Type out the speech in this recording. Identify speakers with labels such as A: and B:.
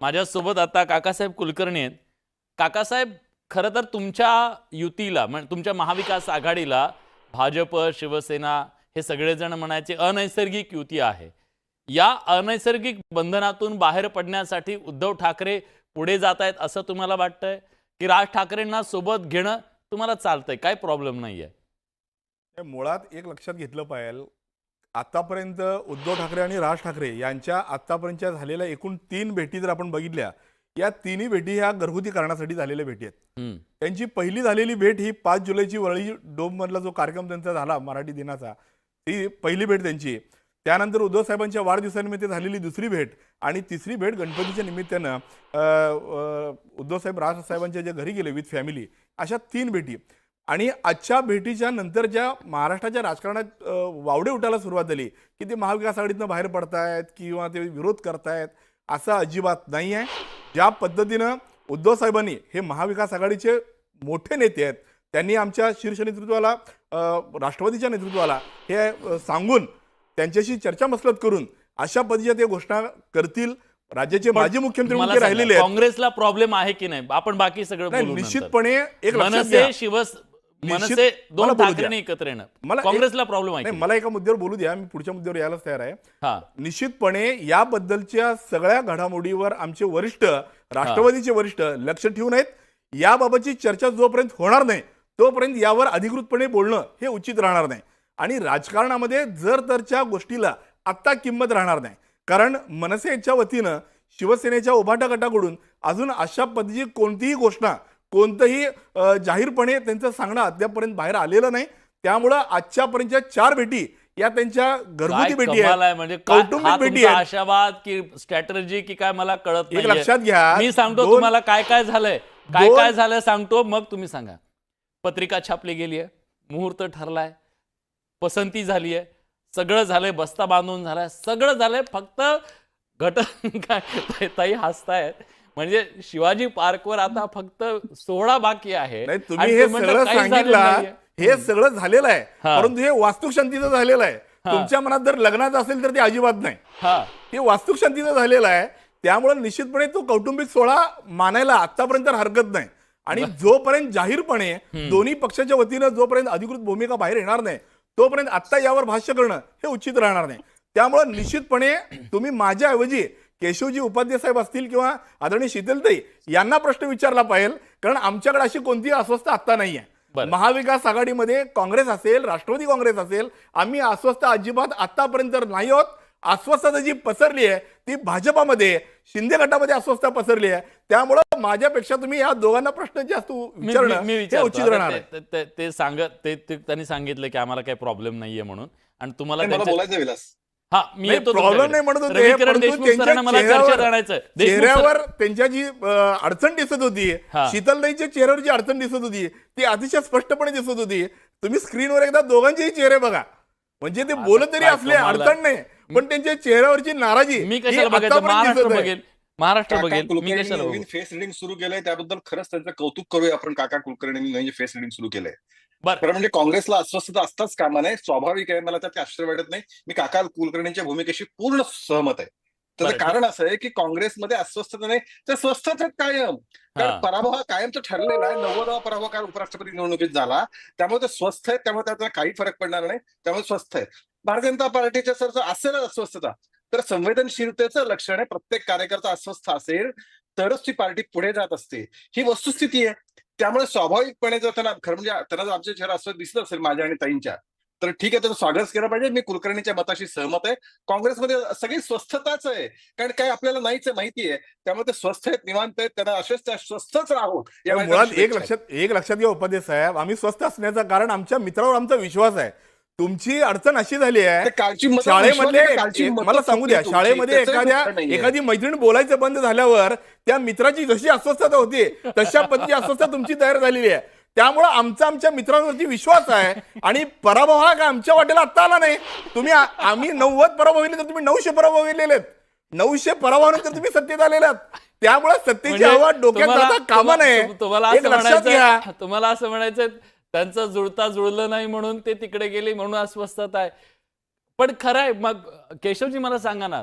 A: माझ्यासोबत आता काकासाहेब कुलकर्णी आहेत. काकासाहेब खरं तर तुमच्या युतीला म्हणजे तुमच्या महाविकास आघाडीला भाजप शिवसेना हे सगळेजण म्हणायचे अनैसर्गिक युती आहे. या अनैसर्गिक बंधनातून बाहेर पडण्यासाठी उद्धव ठाकरे पुढे जात आहेत असं तुम्हाला वाटतंय? की राज ठाकरेंना सोबत घेणं तुम्हाला चालतंय? काय प्रॉब्लेम नाहीये?
B: आहे मुळात एक लक्षात घेतलं पाहिजे आतापर्यंत उद्धव ठाकरे आणि राज ठाकरे यांच्या आतापर्यंतच्या झालेल्या एकूण तीन भेटी जर आपण बघितल्या या तिन्ही भेटी ह्या घरगुती कारणासाठी झालेल्या भेटी आहेत. त्यांची पहिली झालेली भेट ही पाच जुलैची वरळी डोममधला जो कार्यक्रम त्यांचा झाला मराठी दिनाचा ती पहिली भेट त्यांची. त्यानंतर उद्धव साहेबांच्या वाढदिवसानिमित्त झालेली दुसरी भेट आणि तिसरी भेट गणपतीच्या निमित्तानं उद्धव साहेब राजसाहेबांच्या ज्या घरी गेले विथ फॅमिली अशा तीन भेटी. आणि आजच्या भेटीच्या नंतर ज्या महाराष्ट्राच्या राजकारणात वावडे उठायला सुरुवात झाली की ते महाविकास आघाडीतनं बाहेर पडतायत किंवा ते विरोध करतायत असं अजिबात नाही आहे. ज्या पद्धतीनं उद्धव साहेबांनी हे महाविकास आघाडीचे मोठे नेते आहेत त्यांनी आमच्या शीर्ष नेतृत्वाला राष्ट्रवादीच्या नेतृत्वाला हे सांगून त्यांच्याशी चर्चा मसलत करून अशा पद्धतीच्या ते घोषणा करतील. राज्याचे माजी मुख्यमंत्री राहिलेले
A: काँग्रेसला प्रॉब्लेम आहे की नाही? आपण बाकी सगळं.
B: निश्चितपणे एक
A: शिवस मनसे दोन. ठाकरेंनी एकत्र येणं.
B: मला
A: काँग्रेसला प्रॉब्लेम आहे
B: मला एका मुद्द्यावर बोलू द्या मी पुढच्या मुद्द्यावर यायलाच तयार आहे. निश्चितपणे याबद्दलच्या सगळ्या घडामोडीवर आमचे वरिष्ठ राष्ट्रवादीचे वरिष्ठ लक्ष ठेवून आहेत याबाबतची चर्चा जोपर्यंत होणार नाही तोपर्यंत यावर अधिकृतपणे बोलणं हे उचित राहणार नाही. आणि राजकारणामध्ये जर तरच्या गोष्टीला आत्ता किंमत राहणार नाही कारण मनसेच्या वतीनं शिवसेनेच्या उभाटा गटाकडून अजून अशा पद्धतीची कोणतीही घोषणा कोणतंही जाहीरपणे त्यांचं सांगणं अद्यापर्यंत बाहेर आलेलं नाही. त्यामुळं आजच्यापर्यंतच्या चार भेटी या त्यांच्या घरगुती भेटी
A: आहे म्हणजे
B: कौटुंबिक भेटी
A: आशावाद की स्ट्रॅटर्जी की काय मला कळत
B: एक. लक्षात घ्या,
A: मी सांगतो तुम्हाला काय काय झालंय. काय काय झालंय सांगतो मग तुम्ही सांगा. पत्रिका छापली गेली आहे मुहूर्त ठरलाय पसंती झाली आहे सगळं झालंय बस्ता बांधून झालाय सगळं झालंय फक्त घट काय ताई- ताई हसतायत. म्हणजे शिवाजी पार्कवर आता फक्त सोहळा बाकी आहे.
B: नाही तुम्ही हे सगळं सांगितलं. हे सगळं झालेलं आहे. परंतु हे वास्तुक शांतीचं झालेलं आहे. तुमच्या मनात जर लग्नाचं असेल तर ते अजिबात नाही.
A: हा.
B: ते वास्तुक शांतीचं झालेलं आहे. त्यामुळे निश्चितपणे तो कौटुंबिक सोहळा मानायला आतापर्यंत हरकत नाही. आणि जोपर्यंत जाहीरपणे दोन्ही पक्षाच्या वतीनं जोपर्यंत अधिकृत भूमिका बाहेर येणार नाही तोपर्यंत आत्ता यावर भाष्य करणं हे उचित राहणार नाही. त्यामुळे निश्चितपणे तुम्ही माझ्याऐवजी केशवजी उपाध्याय साहेब असतील किंवा आदरणीय शीतलताई यांना प्रश्न विचारला पाहिजे कारण आमच्याकडे अशी कोणतीही अस्वस्थ आत्ता नाही आहे. महाविकास आघाडीमध्ये काँग्रेस असेल राष्ट्रवादी काँग्रेस असेल आम्ही अस्वस्थ अजिबात आतापर्यंत नाही आहोत अस्वस्थता जी पसरली आहे ती भाजपामध्ये शिंदे गटामध्ये अस्वस्थता पसरली आहे. त्यामुळं माझ्यापेक्षा तुम्ही या दोघांना प्रश्न जास्त विचारणं हे. उचित राहणार
A: ते-
B: आहे.
A: ते- ते- ते सांगत ते त्यांनी सांगितलं की आम्हाला काही प्रॉब्लेम नाहीये म्हणून. आणि तुम्हाला
C: बोलायचं विलास.
A: हा मी
B: प्रॉब्लेम. नाही म्हणत होते चेहऱ्यावर- त्यांच्या जी अडचण दिसत होती. शीतलताईच्या चेहऱ्यावर जी अडचण दिसत होती ती अतिशय स्पष्टपणे दिसत होती तुम्ही स्क्रीनवर एकदा दोघांचेही चेहरे बघा म्हणजे ते बोलत तरी असले. अडचण नाही पण त्यांच्या चेहऱ्यावरची नाराजी
A: मी कशाला बघायचं महाराष्ट्र. बघेल महाराष्ट्र बघेल मी
C: कुलकर्णी
A: कशाला
C: नवीन
A: बघू
C: फेस रिडिंग सुरू केलंय त्याबद्दल खरंच त्यांचं कौतुक करूया आपण काका कुलकर्णींनी नवीन फेस रिडिंग सुरू केलंय. खरं म्हणजे काँग्रेसला अस्वस्थता असताच कामा नाही स्वाभाविक आहे मला त्यात आश्चर्य वाटत नाही. मी काका कुलकर्णींच्या भूमिकेशी पूर्ण सहमत आहे. त्याचं
A: बरं,
C: कारण असं आहे की काँग्रेसमध्ये अस्वस्थता नाही ते स्वस्थच आहेत कायम. कारण पराभव हा कायमचा ठरलेला आहे. नव्वदावा पराभव काल उपराष्ट्रपती निवडणुकीत झाला. त्यामुळे ते स्वस्थ आहेत त्यामुळे त्याचा काही फरक पडणार नाही. त्यामुळे स्वस्थ आहेत भारतीय जनता पार्टीच्या सर असेल अस्वस्थता. तर संवेदनशीलतेचं लक्षण आहे. प्रत्येक कार्यकर्ता अस्वस्थ असेल तरच ती पार्टी पुढे जात असते. ही वस्तुस्थिती आहे. त्यामुळे स्वाभाविकपणे जर त्यांना खरं म्हणजे त्यांना जर आमच्या चेहरा अस्वस्थ दिसलं असेल माझ्या आणि ताईंच्या तर ठीक आहे त्याचं स्वागत केलं पाहिजे. मी कुलकर्णीच्या मताशी सहमत आहे. काँग्रेसमध्ये सगळी स्वस्थताच आहे. कारण काय आपल्याला नाहीच आहे माहिती आहे. त्यामुळे ते स्वस्थ आहेत निवांत आहेत. त्यांना असेच त्या स्वस्थच राहू या
B: मुळात एक. लक्षात एक लक्षात घ्या उपाध्याय साहेब आम्ही स्वस्त असण्याचं कारण आमच्या मित्रावर आमचा विश्वास आहे. तुमची अडचण अशी झाली आहे शाळेमधले
C: मतं
B: मला सांगू द्या शाळेमध्ये एखाद्या. एखादी मैत्रीण बोलायचं बंद झाल्यावर त्या मित्राची जशी अस्वस्थता होती तशा पद्धती अस्वस्थता तुमची तयार झालेली आहे. त्यामुळं आमचा आमच्या मित्रांवरती विश्वास आहे आणि पराभव हा काय आमच्या वाटेला आत्ता आला नाही. तुम्ही आम्ही नव्वद पराभव होईल तर तुम्ही नऊशे पराभव होलेले आहेत. नऊशे पराभवानंतर तुम्ही सत्तेत आलेले आहात. त्यामुळे सत्तेची
A: म्हणजे
B: हवा डोक्यात कामा नये.
A: तुम- तुम्हाला
B: एक
A: असं म्हणायचं तुम्हाला असं म्हणायचं त्यांचं जुळता जुळलं नाही म्हणून ते तिकडे गेले म्हणून अस्वस्थता आहे. पण खरं आहे मग केशवजी मला सांगा ना